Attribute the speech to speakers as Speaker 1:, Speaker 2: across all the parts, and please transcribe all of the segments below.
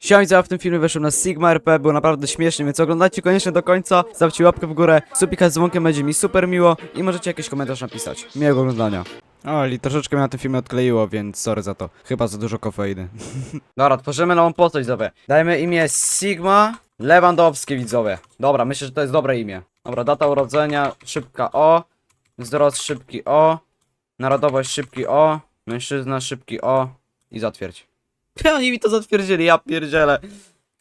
Speaker 1: Siema widzowie, w tym filmie weszłem na Sigma RP, było naprawdę śmiesznie, więc oglądajcie koniecznie do końca, stawcie łapkę w górę, subika z dzwonkiem będzie mi super miło i możecie jakiś komentarz napisać. Miłego oglądania. O, i troszeczkę mnie na tym filmie odkleiło, więc sorry za to. Chyba za dużo kofeiny. Dobra, tworzymy nową postać, widzowie. Dajmy imię Sigma Lewandowski, widzowie. Dobra, myślę, że to jest dobre imię. Dobra, data urodzenia, szybka O, wzrost szybki O, narodowość szybki O, mężczyzna szybki O i zatwierdź. Oni mi to zatwierdzili, ja pierdzielę.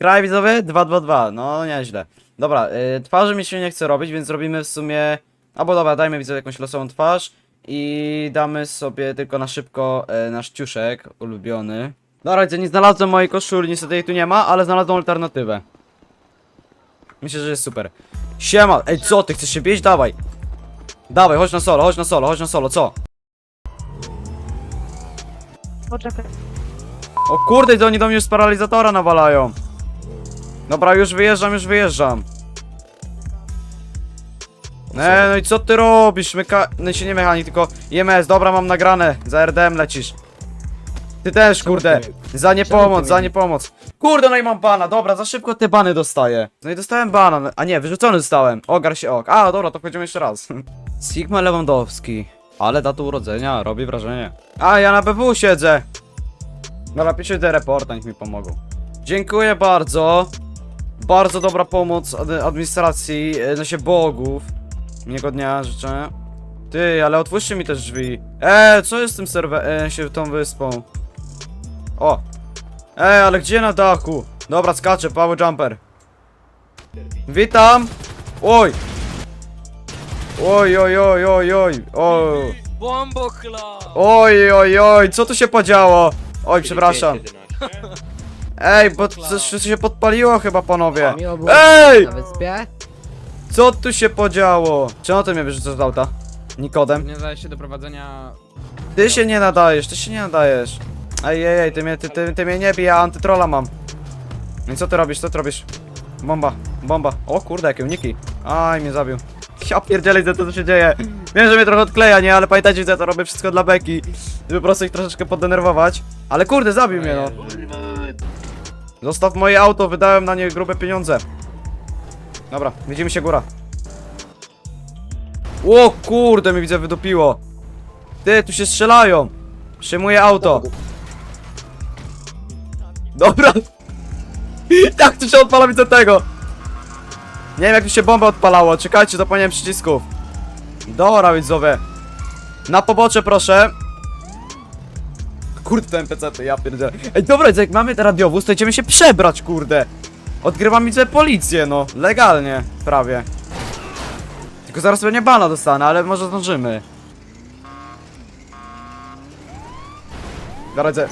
Speaker 1: Kraj widzowie? 222, no nieźle. Dobra, y, twarzy mi się nie chce robić, więc zrobimy w sumie... Albo dobra, dajmy widzowie jakąś losową twarz i damy sobie tylko na szybko y, nasz ciuszek ulubiony. Dobra, widzę, nie znalazłem mojej koszuli, niestety jej tu nie ma, ale znalazłem alternatywę. Myślę, że jest super. Siema, ej co, ty chcesz się bić? Dawaj. Dawaj, chodź na solo, chodź na solo, chodź na solo, co?
Speaker 2: Poczekaj.
Speaker 1: O kurde, to oni do mnie już z paralizatora nawalają. Dobra, już wyjeżdżam, już wyjeżdżam. Nie, no i co ty robisz? Meka... No się nie mechanik, tylko IMS. Dobra, mam nagrane. Za RDM lecisz. Ty też, kurde. Za niepomoc, za niepomoc. Kurde, no i mam bana. Dobra, za szybko te bany dostaję. No i dostałem bana. A nie, wyrzucony zostałem. Ogar się ok. A, dobra, to wchodzimy jeszcze raz. Sigma Lewandowski. Ale data urodzenia robi wrażenie. A, ja na BW siedzę. Dobra, piszę te reporta, niech mi pomogą. Dziękuję bardzo. Bardzo dobra pomoc ad administracji, e, no się bogów. Miłego dnia życzę. Ty, ale otwórzcie mi też drzwi. E, co jest z tym serwer, e, się tą wyspą? O. E, ale gdzie na dachu? Dobra, skaczę, power jumper. Witam. Oj. Oj, oj, oj, oj, oj. Oj, oj, oj, co tu się podziało? Oj, przepraszam. Ej, bo coś coś się podpaliło chyba, panowie.
Speaker 3: Miło było
Speaker 1: Ej!
Speaker 3: na wyspie.
Speaker 1: Co tu się podziało? Czemu ty mnie wyrzucasz z auta? Nikodem.
Speaker 4: Nie nadaje się do prowadzenia...
Speaker 1: Ty się nie nadajesz, ty się nie nadajesz. Ej, ej, ej, ty mnie, ty, ty, ty mnie nie bij, ja antytrola mam. No i co ty robisz, co ty robisz? Bomba, bomba. O kurde, jakie uniki. Aj, mnie zabił. Ja pierdzielę, za to co się dzieje. Wiem, że mnie trochę odkleja, nie? Ale pamiętajcie, że ja to robię wszystko dla beki. Żeby po prostu ich troszeczkę poddenerwować. Ale kurde, zabił mnie, no. Zostaw moje auto, wydałem na nie grube pieniądze. Dobra, widzimy się góra. O kurde, mi widzę wydupiło. Ty, tu się strzelają. Przyjmuję auto. Dobra. Jak tu się odpala widzę tego? Nie wiem jak tu się bomba odpalało, czekajcie, zapomniałem przycisków. Dobra, widzowie. Na pobocze proszę. Kurde, te NPC-ty, ja pierdzielę. Ej, dobra, jak mamy ten radiowóz, to idziemy się przebrać, kurde. Odgrywam widzę policję, no. Legalnie, prawie. Tylko zaraz pewnie bana dostanę, ale może zdążymy. Radzę.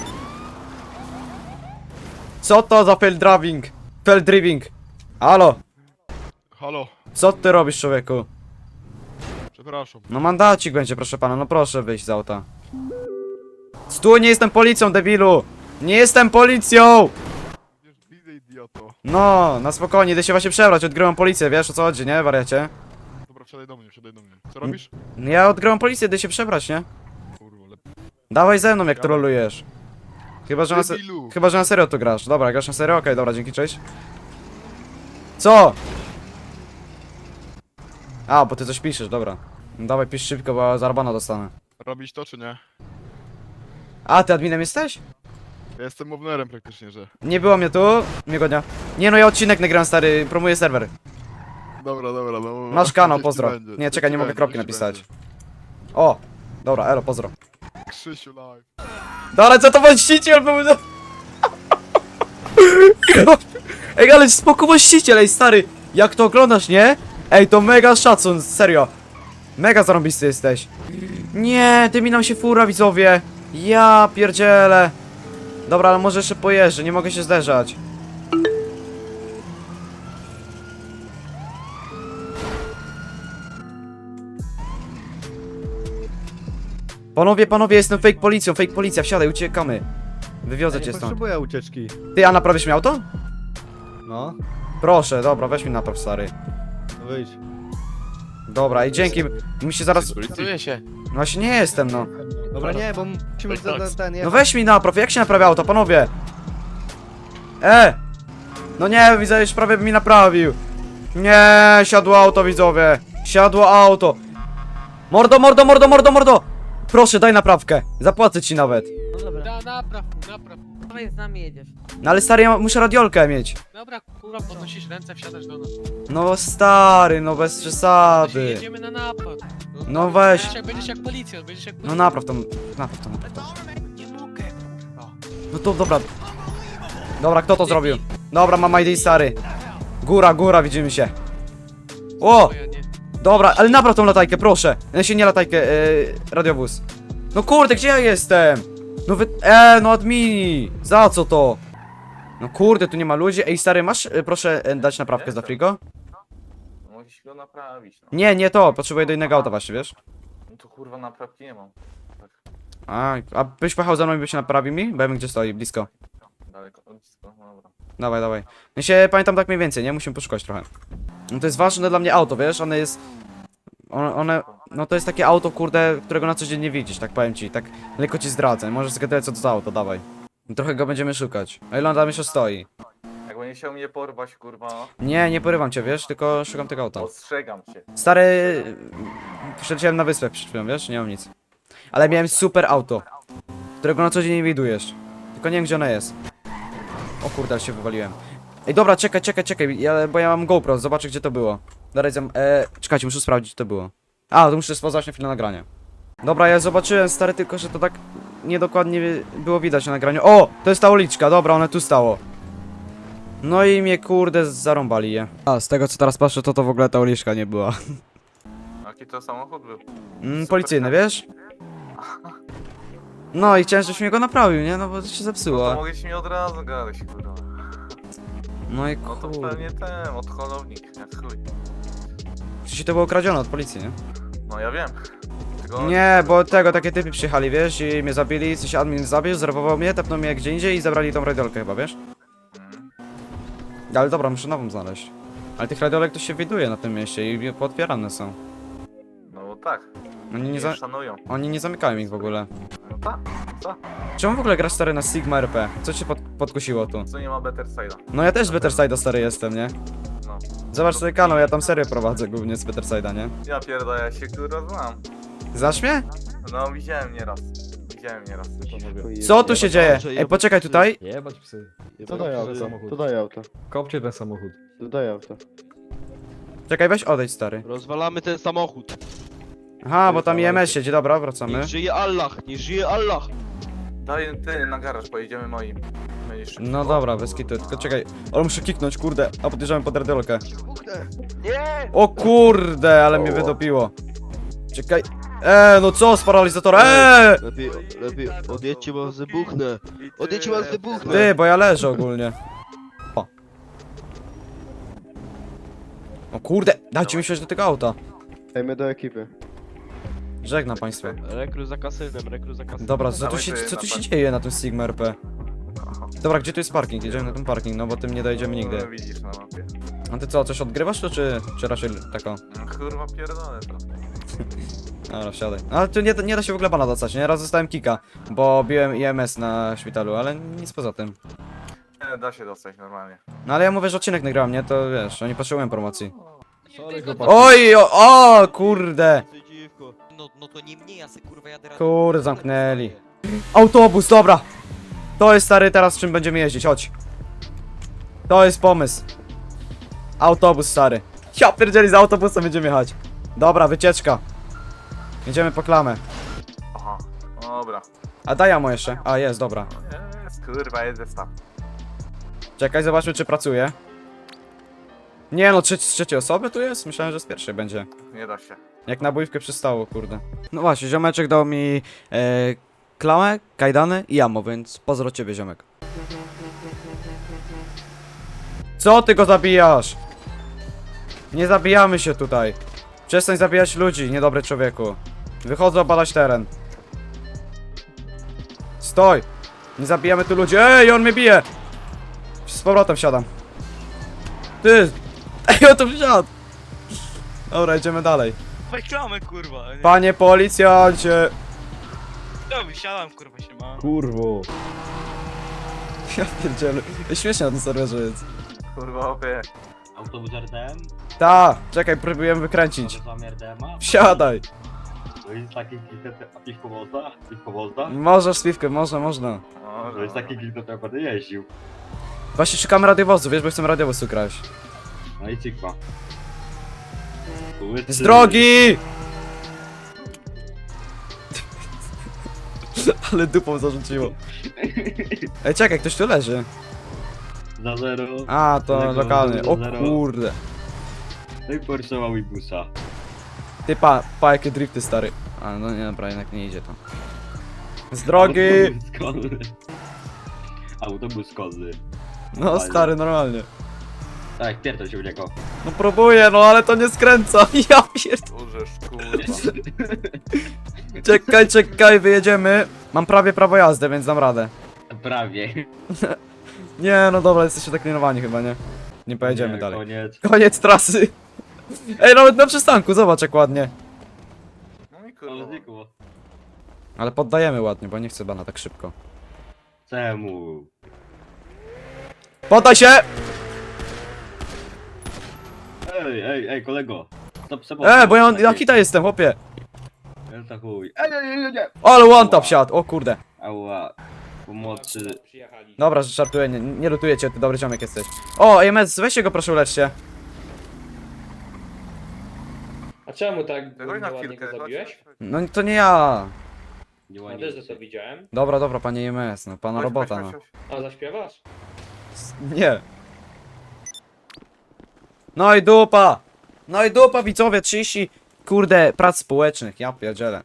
Speaker 1: Co to za fail driving? Fail driving. Halo,
Speaker 5: Halo,
Speaker 1: co ty robisz człowieku?
Speaker 5: przepraszam.
Speaker 1: No mandacik będzie proszę pana, no proszę wyjść z auta. Stój, nie jestem policją debilu! Nie jestem policją!
Speaker 5: Widzę idioto.
Speaker 1: No, na spokojnie, idę się właśnie przebrać, odgrywam policję, wiesz o co chodzi, nie wariacie?
Speaker 5: Dobra, wsiadaj do mnie, wsiadaj do mnie. Co robisz?
Speaker 1: Ja odgrywam policję, idę się przebrać, nie?
Speaker 5: Kurwa, lepiej.
Speaker 1: Dawaj ze mną jak trolujesz. Chyba, że na, se
Speaker 5: Debilu.
Speaker 1: chyba, że na serio tu grasz. Dobra, grasz na serio? Okej, dobra, dzięki, cześć. Co? A, bo ty coś piszesz, dobra. No Dawaj, pisz szybko, bo zarbana dostanę.
Speaker 5: Robić to czy nie?
Speaker 1: A, ty adminem jesteś?
Speaker 5: Ja jestem mownerem praktycznie, że.
Speaker 1: Nie było mnie tu. Miłego dnia. Nie no, ja odcinek nagrałem, stary, promuję serwer.
Speaker 5: Dobra, dobra, no.
Speaker 1: Masz kanał, pozdro.
Speaker 5: będzie,
Speaker 1: Nie, czekaj, nie mogę
Speaker 5: będzie,
Speaker 1: kropki napisać. O! Dobra, elo, pozdro.
Speaker 5: będzie. Krzysiu live.
Speaker 1: Dobra, co to właściciel był? Ej, ale spoko właściciel, ej, stary. Jak to oglądasz, nie? Ej, to mega szacun, serio. Mega zarąbisty jesteś. Nie, ty mi nam się fura, widzowie. Ja pierdzielę. Dobra, ale może jeszcze pojeżdżę, nie mogę się zderzać. Panowie, panowie, jestem fake policją, fake policja, wsiadaj, uciekamy. Wywiozę cię stąd.
Speaker 6: potrzebuję ucieczki.
Speaker 1: Ty, a naprawisz mi auto?
Speaker 6: No,
Speaker 1: Proszę, dobra, weź mi napraw, stary.
Speaker 6: to wyjdź.
Speaker 1: Dobra, i dzięki, mi się zaraz...
Speaker 7: Czuję się.
Speaker 1: No właśnie nie jestem, no.
Speaker 6: Dobra, nie, bo musimy za, za ten...
Speaker 1: No weź mi napraw, jak się naprawia auto, panowie? E! No nie, widzę, już prawie mi naprawił. Nie, siadło auto, widzowie. Siadło auto. Mordo, mordo, mordo, mordo, mordo! Proszę, daj naprawkę. Zapłacę ci nawet.
Speaker 2: No dobra.
Speaker 4: Da, napraw, napraw.
Speaker 2: Dawaj z nami jedziesz.
Speaker 1: No ale stary, ja muszę radiolkę mieć.
Speaker 4: Dobra, kurwa, podnosisz ręce, wsiadasz do nas.
Speaker 1: No stary, no bez przesady.
Speaker 4: jedziemy na napad.
Speaker 1: No weź.
Speaker 4: Będziesz jak, będziesz jak policjant, będziesz jak
Speaker 1: No
Speaker 4: policjant.
Speaker 1: napraw to, napraw to.
Speaker 4: Nie mogę, kurwa.
Speaker 1: No to dobra. Dobra, kto to zrobił? Dobra, mam ID stary. Góra, góra, widzimy się. O!
Speaker 4: Nie.
Speaker 1: Dobra, ale napraw tą latajkę, proszę. Ja się nie latajkę, yy, radiowóz. No kurde, gdzie ja jestem? No wy... E, no admini! Za co to? No kurde, tu nie ma ludzi. Ej, stary, masz, y, proszę, y, dać naprawkę za frigo?
Speaker 3: Musisz go naprawić, no.
Speaker 1: Nie, nie to, potrzebuję do innego auta właśnie, wiesz?
Speaker 3: No to kurwa naprawki nie mam.
Speaker 1: A, a byś pojechał za mną i byś naprawił mi? Bo ja wiem, gdzie stoi, blisko.
Speaker 3: Daleko, od blisko, no dobra.
Speaker 1: Dawaj, dawaj. Ja się pamiętam tak mniej więcej, nie? Musimy poszukać trochę. No to jest ważne dla mnie auto, wiesz? One jest... One, one... No to jest takie auto, kurde, którego na co dzień nie widzisz, tak powiem ci. Tak lekko ci zdradzę. Możesz zgadać co to za auto, dawaj. Trochę go będziemy szukać. A ile on tam jeszcze stoi?
Speaker 3: Jak będzie chciał mnie porwać, kurwa,
Speaker 1: Nie, nie porywam cię, wiesz? Tylko szukam tego auta.
Speaker 3: ostrzegam cię.
Speaker 1: Stary... Przyleciałem na wyspę przed chwilą, wiesz? Nie mam nic. Ale miałem super auto, którego na co dzień nie widujesz. Tylko nie wiem, gdzie ono jest. O kurde, ale się wywaliłem. Ej, dobra, czekaj, czekaj, czekaj, ja, bo ja mam GoPro, zobaczę, gdzie to było. Dobra, e, czekajcie, muszę sprawdzić, gdzie to było. A, to muszę sprawdzać na chwilę nagrania. Dobra, ja zobaczyłem, stary, tylko że to tak niedokładnie było widać na nagraniu. O, to jest ta uliczka, dobra, one tu stało. No i mnie, kurde, zarąbali je. A, z tego, co teraz patrzę, to to w ogóle ta uliczka nie była.
Speaker 3: Jaki to samochód był?
Speaker 1: Mm, policyjny, wiesz? No i chciałem, żebyś mnie go naprawił, nie? No bo to się
Speaker 3: No to
Speaker 1: zepsuło.
Speaker 3: mogłeś mi od razu gadać, kurwa.
Speaker 1: No i
Speaker 3: No to
Speaker 1: kurde.
Speaker 3: pewnie ten, od holownik, jak chuj.
Speaker 1: Przecież to było kradzione od policji, nie?
Speaker 3: No ja wiem. Tylko
Speaker 1: Nie, bo tego, takie typy przyjechali, wiesz, i mnie zabili, coś admin zabił, zerwował mnie, tepnął mnie gdzie indziej i zabrali tą radiolkę chyba, wiesz?
Speaker 3: Mm.
Speaker 1: Ale dobra, muszę nową znaleźć. Ale tych radiolek to się widuje na tym mieście i pootwierane są.
Speaker 3: No bo tak,
Speaker 1: Oni nie,
Speaker 3: nie
Speaker 1: za...
Speaker 3: szanują.
Speaker 1: Oni nie zamykają ich w ogóle.
Speaker 3: No tak, co?
Speaker 1: Czemu w ogóle grasz stary na Sigma RP? Co cię pod podkusiło tu?
Speaker 3: Co nie ma better side'a.
Speaker 1: No ja też z Betterside'a stary jestem, nie?
Speaker 3: No.
Speaker 1: Zobacz sobie kanał, ja tam serię prowadzę głównie z Betterside'a, nie?
Speaker 3: Ja pierdolę, ja się kurwa znam.
Speaker 1: Znasz mnie?
Speaker 3: No widziałem nieraz. Widziałem nieraz.
Speaker 1: Co tu się dzieje? Ej, poczekaj tutaj.
Speaker 6: Jebać psy.
Speaker 7: To daj auto,
Speaker 6: samochód.
Speaker 7: to daj auto,
Speaker 6: Kopcie ten samochód.
Speaker 7: to daj auto.
Speaker 1: Czekaj, weź odejdź, stary.
Speaker 8: Rozwalamy ten samochód.
Speaker 1: Aha, bo tam IMS siedzi, dobra, wracamy.
Speaker 8: Niech żyje Allah, niech żyje Allah.
Speaker 3: Daj ty na garaż, pojedziemy moim.
Speaker 1: No dobra, bez kitu, tylko czekaj. Ale muszę kiknąć, kurde, a podjeżdżamy pod radiolkę.
Speaker 8: Nie!
Speaker 1: O kurde, ale mnie wydopiło. Czekaj. Eee, no co z paralizatora? Eee!
Speaker 8: Lepiej, lepiej, odjedźcie, bo wybuchnę. Odjedźcie, bo wybuchnę.
Speaker 1: Ty, bo ja leżę ogólnie. O. O kurde, dajcie mi wsiąść do tego auta.
Speaker 7: Ej, my do ekipy.
Speaker 1: Żegnam państwa.
Speaker 8: Rekru za kasynem, rekru za kasynem.
Speaker 1: Dobra, co tu się, co tu się dzieje na tym Sigma RP? Dobra, gdzie tu jest parking? Jedziemy na ten parking, no bo tym nie dojedziemy nigdy.
Speaker 3: No, widzisz na mapie.
Speaker 1: A ty co, coś odgrywasz to, czy, czy raczej tako?
Speaker 3: No, Kurwa pierdolę to.
Speaker 1: Dobra, wsiadaj. Ale tu nie, nie da się w ogóle bana dostać, nie? Raz dostałem kika, bo biłem IMS na szpitalu, ale nic poza tym.
Speaker 3: Nie, da się dostać normalnie.
Speaker 1: No ale ja mówię, że odcinek nagrałem, nie? To wiesz, oni potrzebują promocji.
Speaker 6: Sorry, chłopaki.
Speaker 1: Oj, o, o kurde!
Speaker 9: No, no to nie mnie, ja se kurwa jadę
Speaker 1: Kurde, zamknęli. Autobus, dobra! To jest stary teraz czym będziemy jeździć, chodź. To jest pomysł. Autobus stary. Ja pierdzieli za autobusem będziemy jechać. Dobra, wycieczka. Jedziemy po klamę.
Speaker 3: Aha, dobra.
Speaker 1: A daj mu jeszcze. A jest, dobra.
Speaker 3: Jest, kurwa, jest zestaw.
Speaker 1: Czekaj, zobaczmy czy pracuje. Nie no, trzeci, z trzeciej osoby tu jest? Myślałem, że z pierwszej będzie.
Speaker 3: Nie da się.
Speaker 1: Jak na bójkę przystało, kurde. No właśnie, ziomeczek dał mi e, klamę, kajdany i jamo, więc pozdro ciebie, ziomek. Co ty go zabijasz? Nie zabijamy się tutaj. Przestań zabijać ludzi, niedobry człowieku. Wychodzę obalać teren. Stoj! Nie zabijamy tu ludzi. Ej, on mnie bije! Z powrotem wsiadam. Ty! Ej, on tu wsiadł! Dobra, idziemy dalej.
Speaker 10: Reklamy kurwa. Nie,
Speaker 1: Panie policjancie!
Speaker 10: ja wysiadam kurwa się ma.
Speaker 6: Kurwo.
Speaker 1: Ja pierdzielę. Śmiesznie na tym serwerze jest.
Speaker 3: Kurwa, opie.
Speaker 2: Autobus RDM?
Speaker 1: Ta, czekaj, próbujemy wykręcić.
Speaker 2: RDM-a?
Speaker 1: Wsiadaj.
Speaker 2: To jest taki kilka, a piwko można? Piwko można?
Speaker 1: Możesz z piwkiem, można, można.
Speaker 2: To jest taki kilka, to ja będę jeździł.
Speaker 1: Właśnie szukamy radiowozu, wiesz, bo chcę radiowóz ukraść.
Speaker 2: No i cykwa.
Speaker 1: Z drogi! Ale dupą zarzuciło. Ej, czekaj, ktoś tu leży.
Speaker 2: Za zero.
Speaker 1: A, to lokalny. O
Speaker 2: zero.
Speaker 1: kurde.
Speaker 2: No i Porsche busa.
Speaker 1: Ty pa, pa jakie drifty stary. A, no nie, dobra, jednak nie idzie to. Z drogi!
Speaker 2: Autobus konny. Autobus konny.
Speaker 1: No stary, normalnie.
Speaker 2: Tak, pierdol się w niego.
Speaker 1: No próbuję, no ale to nie skręca. Ja pierd...
Speaker 3: Użysz, kurwa.
Speaker 1: Czekaj, czekaj, wyjedziemy. Mam prawie prawo jazdy, więc dam radę.
Speaker 2: Prawie.
Speaker 1: Nie, no dobra, jesteście deklinowani chyba, nie? Nie pojedziemy
Speaker 2: Nie,
Speaker 1: dalej.
Speaker 2: Koniec.
Speaker 1: Koniec trasy. Ej, nawet na przystanku, zobacz jak ładnie.
Speaker 3: No i
Speaker 2: Ale
Speaker 3: kurwa.
Speaker 2: znikło.
Speaker 1: Ale poddajemy ładnie, bo nie chcę bana tak szybko.
Speaker 2: Czemu?
Speaker 1: Poddaj się!
Speaker 2: Ej, ej, ej, kolego. Stop, stop.
Speaker 1: E, bo ja na kita jestem, chłopie.
Speaker 2: Ja to chuj. Ej, ej, ej, ej, nie.
Speaker 1: Ale one tap siadł, o kurde.
Speaker 2: Ała. Pomocy.
Speaker 1: Dobra, że żartuję, nie, nie lutuję cię, ty dobry ziomek jesteś. O, EMS, weźcie go proszę uleczcie.
Speaker 10: A czemu tak gówno
Speaker 3: na
Speaker 10: ładnie
Speaker 3: chwilkę.
Speaker 10: go zabiłeś?
Speaker 3: chodź, chodź.
Speaker 1: No to nie ja.
Speaker 2: Nie
Speaker 10: Na
Speaker 2: ładnie.
Speaker 10: desce to widziałem.
Speaker 1: Dobra, dobra, panie EMS, no pana
Speaker 3: Chodź,
Speaker 1: robota,
Speaker 3: chodź,
Speaker 1: no.
Speaker 3: chodź, chodź.
Speaker 10: A zaśpiewasz?
Speaker 1: Nie. No i dupa! No i dupa widzowie, 30 kurde prac społecznych, ja pierdzielę.